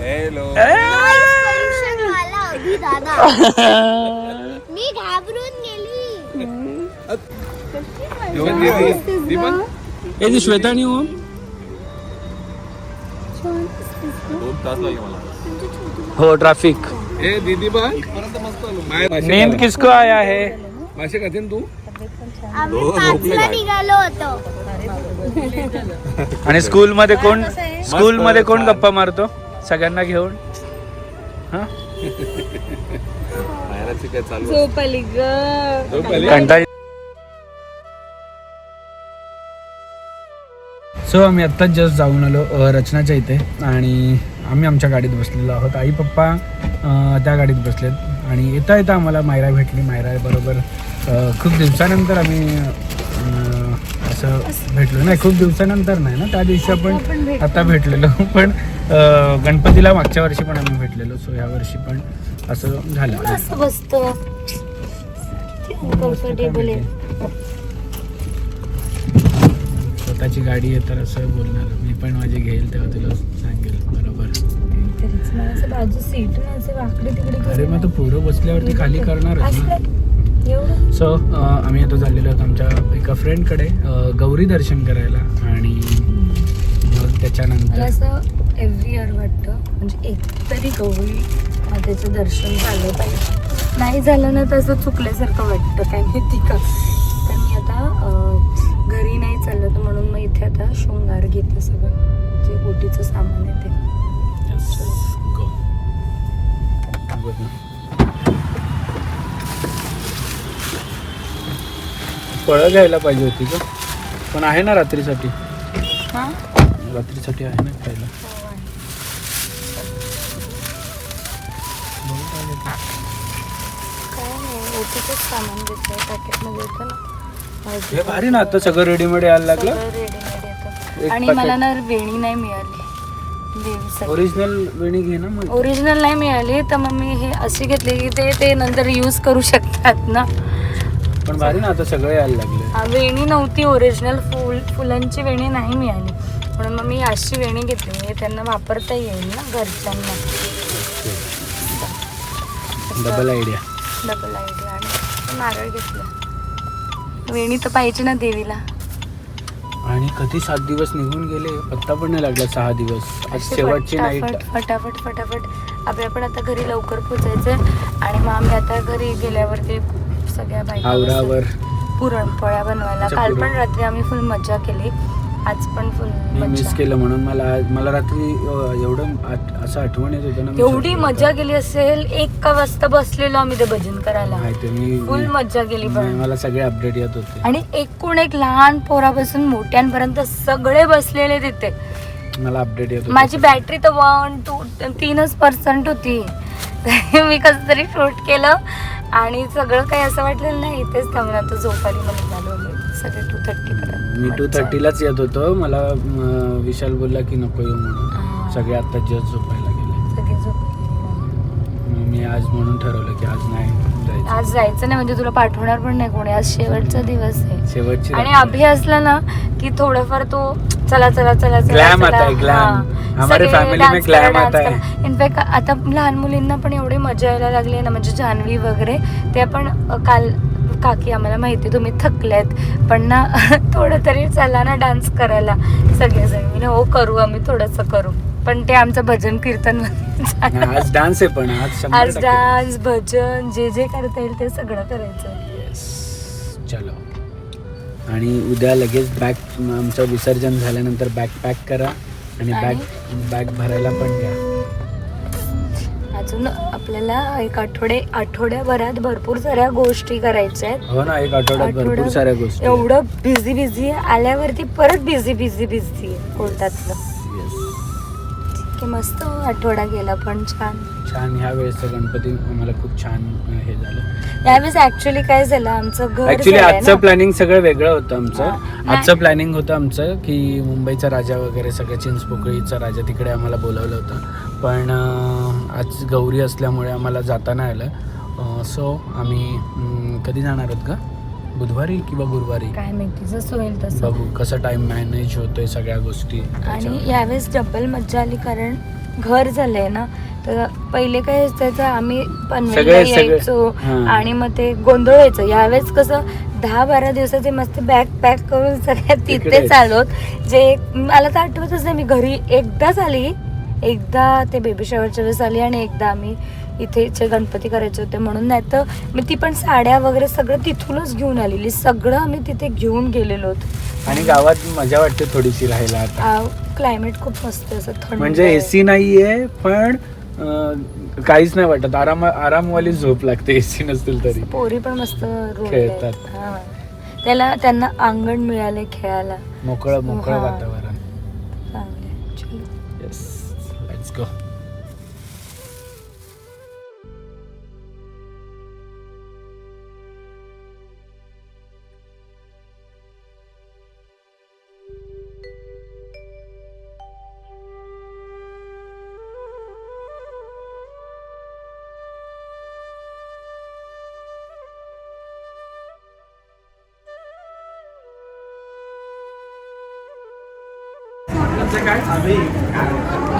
Hello मला अगदी दादा. मी घाबरून गेली. ए ती श्वेतानी हो? दोन तास लागले मला. हो ट्रॅफिक ए दीदी नींद. किसको आया है? मासे खाते ना तू निघालो होतो. आणि स्कूल मध्ये कोण स्कूल मध्ये कोण गप्पा मारतो? सगळ्यांना घेऊन? हा? बाहेरची काय चालू झोप आली कंटाळ. सो आम्ही आत्ताच जस्ट जाऊन आलो अ, रचनाच्या इथे. आणि आम्ही आमच्या गाडीत बसलेलो आहोत. आई पप्पा अ, त्या गाडीत बसलेत. आणि येता येता आम्हाला मायरा भेटली. मायरा बरोबर खूप दिवसानंतर आम्ही अ, असं भेटलो. नाही खूप दिवसानंतर नाही ना त्या दिवशी आपण आता भेटलेलो. पण गणपतीला मागच्या वर्षी पण आम्ही भेटलेलो सो ह्या वर्षी पण असं झालं. स्वतःची गाडी आहे तर असं बोलणार. मी पण माझी घेईल तेव्हा तुला सांगेल. बरोबर. अरे मग तू पुढं बसल्यावरती खाली करणारच ना. सो आम्ही आता चाललेलो आहोत आमच्या एका फ्रेंडकडे गौरी दर्शन करायला. आणि मग त्याच्यानंतर असं एव्हरी इयर वाटतं म्हणजे एकतरी गौरी मातेचं दर्शन झालं पाहिजे. नाही झालं ना तसं चुकल्यासारखं वाटतं काय माहिती का तर मी आता घरी नाही चाललं तर म्हणून मग इथे आता शृंगार घेते सगळं. जे ओटीचं सामान आहे ते. फळं घ्यायला पाहिजे होती का पण आहे ना रात्रीसाठी. हां? रात्रीसाठी आहे ना खायला. ओटीचंच सामान घेतलं पॅकेटमध्ये येतं ना. हे भारी ना आता सगळं रेडीमेड यायला लागलं. सगळं रेडीमेड येतं एक आणि. मला ना वेणी नाही मिळाली. देवीसाठी. ओरिजिनल वेणी घे ना मग. ओरिजिनल नाही मिळाली तर मग मी हे अशी घेतली की ते ते नंतर यूज करू शकतात ना. पण भारी ना आता सगळं यायला लागले. हा, वेणी नव्हती ओरिजिनल फुल फुलांची वेणी नाही मिळाली. म्हणून मग मी अशी वेणी घेतली म्हणजे त्यांना वापरता येईल ना घरच्यांना. डबल आयडिया डबल आयडिया आणि नारळ घेतलं. वेणी तर पाहिजे ना देवीला. आणि कधी सात दिवस निघून गेले पत्ता पण नाही लागला सहा दिवस. आज अशी शेवटची नाईट फटाफट फटाफट फटाफट. आपल्या पण आता घरी लवकर पोचायचं आणि मग आम्ही आता घरी गेल्यावरती सगळ्या बायका बसतात. आवरावर पुरणपोळ्या बनवायला. काल पण रात्री आम्ही फुल मजा केली. आज पण फुल मिस केलं म्हणून मला मला रात्री एवढं असं आठवण येत होतं ना एवढी मजा. केली असेल एक का वाजता बसलेलो आम्ही ते भजन करायला. फुल मजा केली मी- पण. मला सगळे अपडेट येत होते. आणि एकूण एक लहान पोरापासून मोठ्यांपर्यंत सगळे बसलेले तिथे. मला अपडेट येत माझी बॅटरी तर वन टू तीनच पर्सेंट होती. मी कसं तरी शूट केलं. आणि सगळं काही असं वाटलेलं नाही इथेच थांबणार तो झोपाली मध्ये झालो सगळे टू थर्टी मी टू पर्यंत थर्टीलाच येत होतो. मला विशाल बोलला की नको येऊ म्हणून. सगळे आता जस्ट झोपायला गेले. सगळे मग मी आज म्हणून ठरवलं की आज नाही. आज जायचं नाही म्हणजे तुला पाठवणार पण नाही कोणी. आज शेवटचा दिवस आहे. शेवटची आणि. अभि असला ना की थोडंफार तो चला चला चला चला. इनफॅक्ट आता लहान मुलींना पण एवढी मजा यायला लागली आहे ना म्हणजे जान्हवी वगैरे ते पण काल काकी आम्हाला माहिती तुम्ही थकल्यात पण ना थोडं तरी चला ना डान्स करायला. सगळेजण मी हो करू आम्ही थोडंसं करू. पण ते आमचं भजन कीर्तन आज डान्स आहे पण आज. डान्स भजन जे जे करता येईल ते सगळं करायचं. चलो. आणि उद्या लगेच बॅग आमचं विसर्जन झाल्यानंतर बॅग पॅक करा आणि बॅग? बॅग भरायला पण घ्या. अजून आपल्याला एक आठवडे आठवड्याभरात भरपूर साऱ्या गोष्टी करायच्या आहेत. हो ना एक आठवड्यात भरपूर आठवडा- साऱ्या गोष्टी. एवढं बिझी बिझी आल्यावरती परत बिझी बिझी बिझी कोर्टातलं. की मस्त आठवडा गेला पण छान. छान ह्या वेळेसचा गणपती मला खूप छान हे झालं. यावेळेस ऍक्च्युली काय झालं आमचं घर ऍक्च्युली आजचं. प्लॅनिंग सगळं वेगळं होतं आमचं. आजचं प्लॅनिंग होतं आमचं की मुंबईचा राजा वगैरे सगळं चिंचपोकळीचा राजा तिकडे आम्हाला बोलावलं होतं. पण आज गौरी असल्यामुळे आम्हाला जाता नाही आलं. सो आम्ही कधी जाणार आहोत का बुधवारी किंवा गुरुवारी काय माहिती जसं होईल तसं बघू कसं टाइम मॅनेज होतोय सगळ्या गोष्टी आणि त्याच्यावर. यावेळेस डबल मज्जा आली कारण घर झालंय ना तर पहिले काय असायचं आम्ही पनवेलला सगळे- सगळे- यायचो हां. आणि मग ते गोंधळ व्हायचं यावेळेस कसं दहा बारा दिवसाचे मस्त बॅग पॅक करून सगळ्या तिथे. चालवत जे मला तर आठवतच नाही मी घरी एकदाच आली एकदा ते बेबी शॉवरच्या वेळेस आली आणि एकदा आम्ही इथेचे गणपती करायचे होते म्हणून. नाही तर मी ती पण साड्या वगैरे सगळं तिथूनच घेऊन आलेली. सगळं आम्ही तिथे घेऊन गेलेलो होतो. आणि गावात मजा वाटते थोडीशी राहायला आता? क्लायमेट खूप मस्त असं थंड म्हणजे. एसी नाहीये पण काहीच नाही वाटत. आराम आरामवाली झोप लागते एसी नसतील तरी. पोरी पण मस्त खेळतात. त्याला त्यांना अंगण मिळाले खेळायला. मोकळं मोकळं. वातावरण.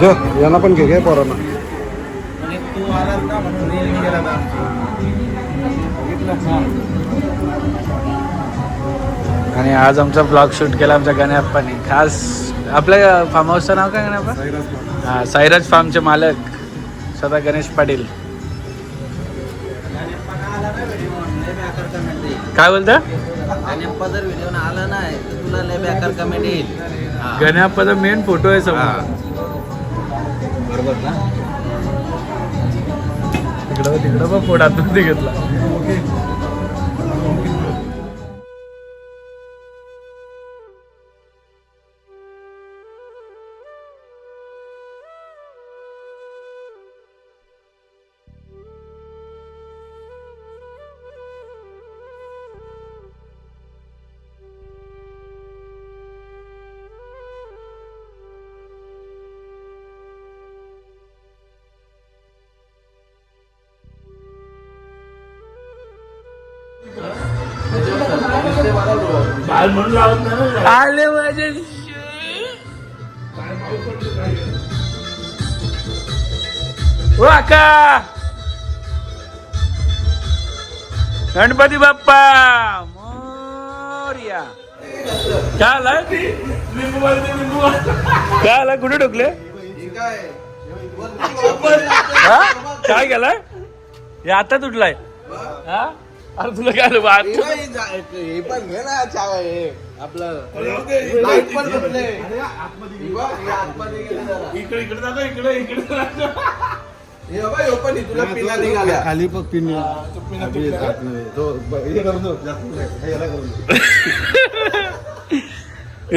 जो यांना पण घे घे पोरांना. आणि आज आमचा ब्लॉग शूट केला आमच्या गण्याप्पाने. खास आपल्या फार्म हाऊसचं नाव काय गण्याप्पा? हा साईराज फार्मचे मालक स्वतः गणेश पाटील. काय बोलता? गणप्पा जर व्हिडिओ आला नाही तर तुला लय बेकार कमेंट येईल. हा. गण्याप्पाचा मेन फोटो आहे समोर. बरोबर ना? तिकडं तिकडं मध्ये घेतला. आले माझे. ओ अक्का गणपती बाप्पा मोर्या. काय आलाय काय आलाय कुठे ढोकले? हा? काय गेलाय हे आता तुटलाय. हा? अरे तुला काय आलं बा? हे पण घे ना चा- हे आपलं लाइट पण. हे बघ, हे आतमध्ये गेलं जरा. इकडे इकडे इकडे इकडे. हे बघ, पण तुला निघाल्या खाली पिन हे करून दो, जास्त नाही. याला करून दो.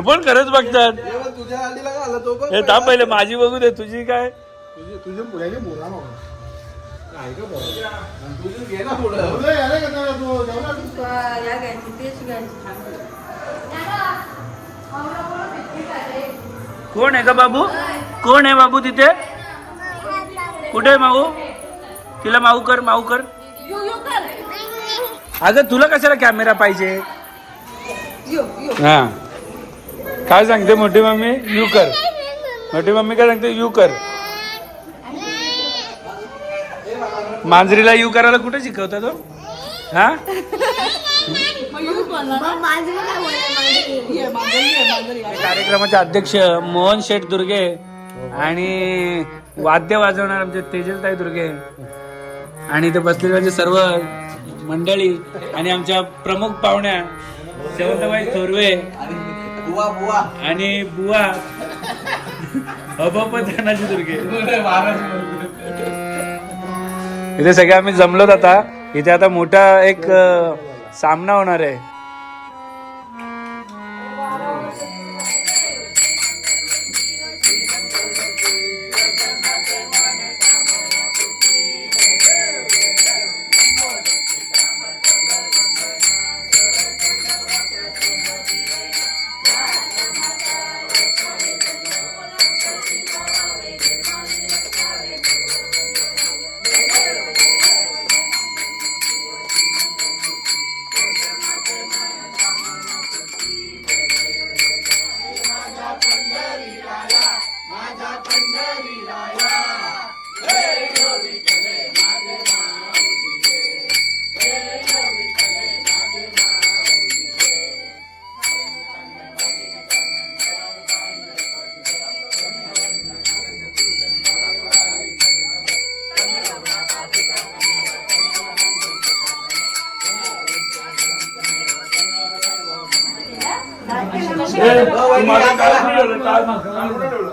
पण खरंच बघतात हे बघ, तुझ्या तो बघ हे थांब पहिले माझी बघू दे तुझी काय तुझे तुझे पुढे बोला काय का बरं? तुझी घे ना पुढं. अरे, याला का जरा तू जेवला तू? कोण आहे का बाबू? कोण आहे बाबू तिथे? कुठे आहे माऊ? तिला माऊ कर माऊ कर. अगं तुला कशाला कॅमेरा पाहिजे? हा. काय सांगते मोठी मम्मी? यू कर. मोठी मम्मी काय सांगते? यू कर. मांजरीला यू करायला कुठे शिकवता तो? हा? कार्यक्रमाचे अध्यक्ष मोहन शेठ दुर्गे आणि वाद्य वाजवणार आमचे तेजलताई दुर्गे. आणि इथे बसलेले म्हणजे सर्व मंडळी आणि आमच्या प्रमुख पाहुण्या शेवंतबाई थोरवे बुवा बुवा आणि बुवा. अबप धनाजी दुर्गे. इथे सगळे आम्ही जमलोत आता. इथे आता मोठा एक सामना होणार आहे. माझा काळ ठेवलं, काळ काढून ठेवलं.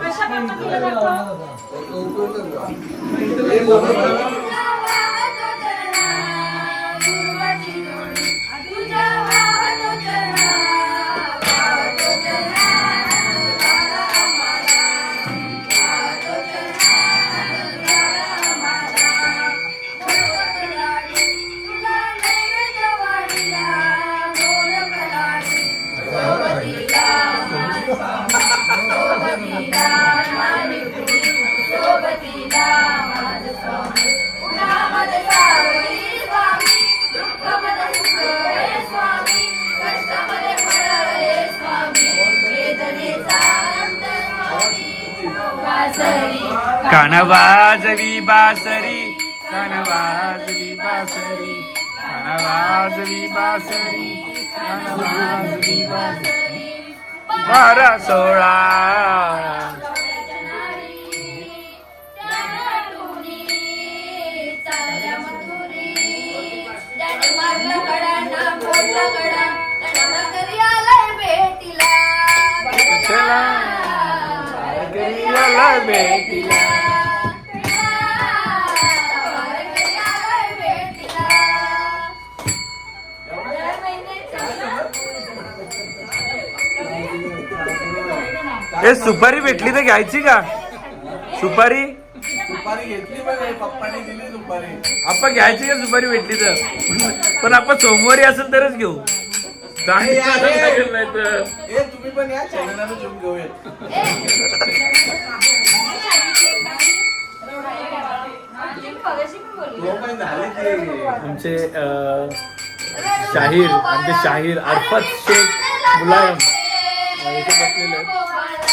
काना वाजवी बासरी काना वाजवी बासरी काना वाजवी बासरी काना वाजवी बासरी बारा सोळा याला भेटीला ए सुपारी भेटली तर घ्यायची का? सुपारी? घेतली पप्पाने दिली आपण घ्यायची का सुपारी भेटली तर? पण आपण सोमवारी असेल तरच घेऊ. तुम्ही पण या चॅनलला ते. आमचे शाहीर आमचे शाहीर अरफत शेख मुलायम. अ,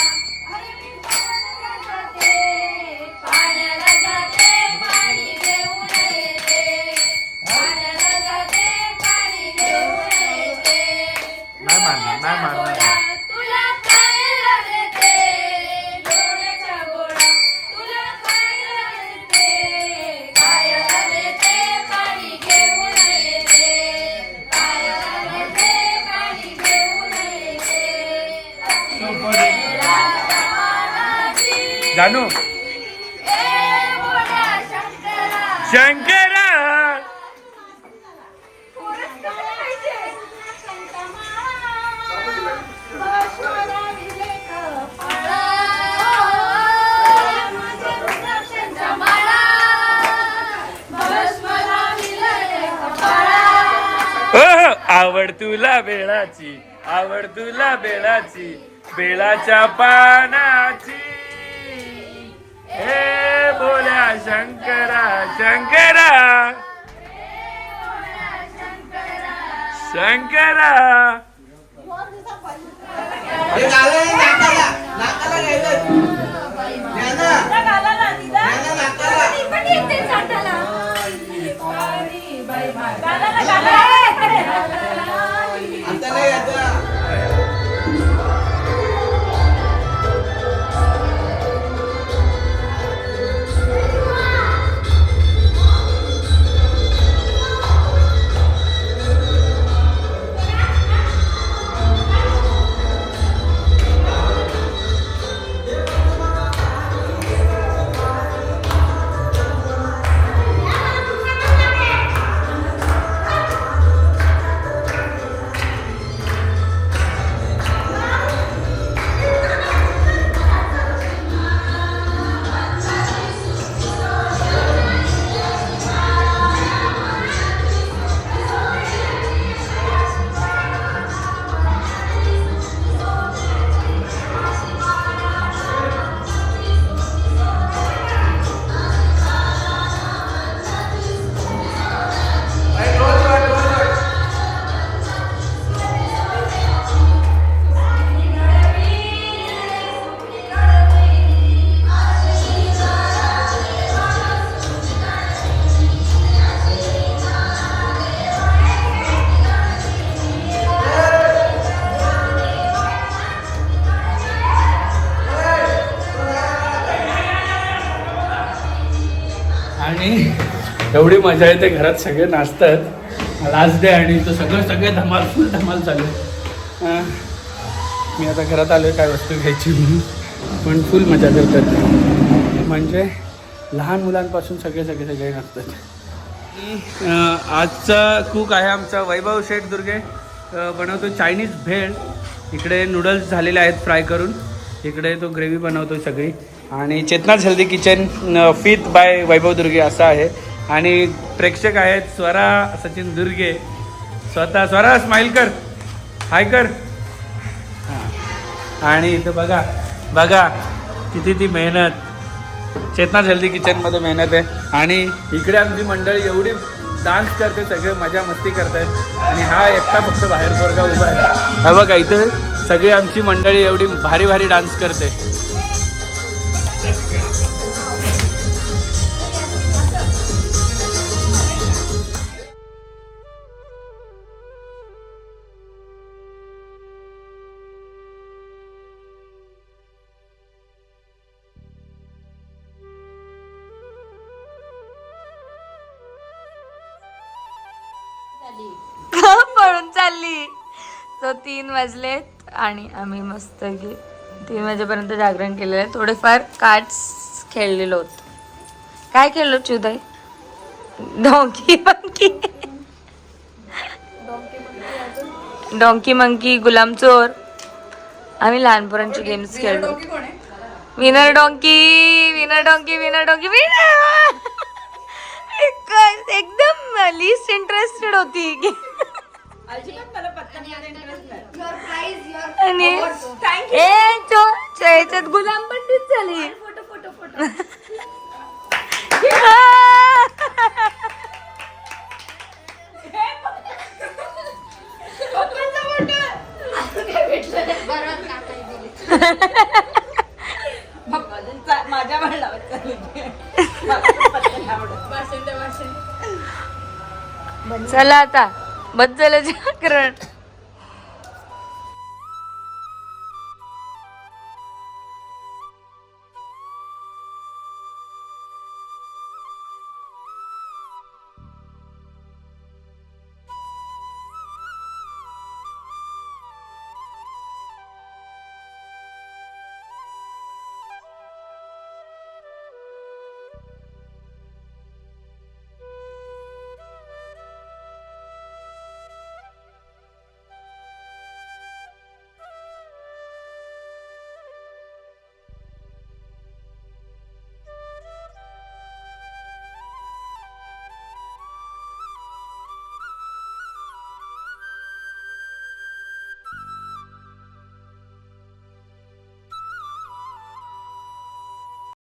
आवड तुला बेळाची आवड तुला बेळाची बेळाच्या पानाची. हे बोल्या शंकरा शंकरा. शंकरा. नाकाला. नाकाला एवढी मजा येते घरात सगळे नाचतात लास्ट डे आणि तो सगळं सगळे धमाल फुल धमाल चालू आहे. मी आता घरात आलो काय वस्तू घ्यायची म्हणून. पण फुल मजा करतात म्हणजे लहान मुलांपासून सगळे सगळे सगळे नाचतात. आजचा कुक आहे आमचा वैभव शेठ दुर्गे. बनवतो चायनीज भेळ. इकडे नूडल्स झालेले आहेत फ्राय करून. इकडे तो ग्रेव्ही बनवतो सगळी. आणि चेतनाच हेल्दी किचन फित बाय वैभव दुर्गे असं आहे. आणि प्रेक्षक आहेत स्वरा सचिन दुर्गे. स्वतः स्वरा स्माईल कर. हाय कर. हां. आणि इथं बघा बघा किती ती मेहनत. चेतना जल्दी किचनमध्ये मेहनत आहे. आणि इकडे आमची मंडळी एवढी डान्स करते सगळे मजा मस्ती करतात आणि हा एकटा फक्त बाहेर पोरगा उभा आहे. हा बघा इथं सगळी आमची मंडळी एवढी भारी भारी डान्स करते. तीन वाजलेत आणि आम्ही मस्त की तीन वाजेपर्यंत जागरण केलेलं आहे. थोडेफार कार्ड्स खेळलेलो होतो. काय खेळलो चुदय डोंकी मंकी डोंकी मंकी गुलाम चोर आम्ही लहानपोरांचे गेम्स खेळलो. Winner donkey winner donkey winner donkey winner एकदम लिस्ट इंटरेस्टेड होती. आणि ए चो चो- याच्यात गुलाम पण तीच झाली फोटो फोटो फोटो चला आता. बस झालं जागरण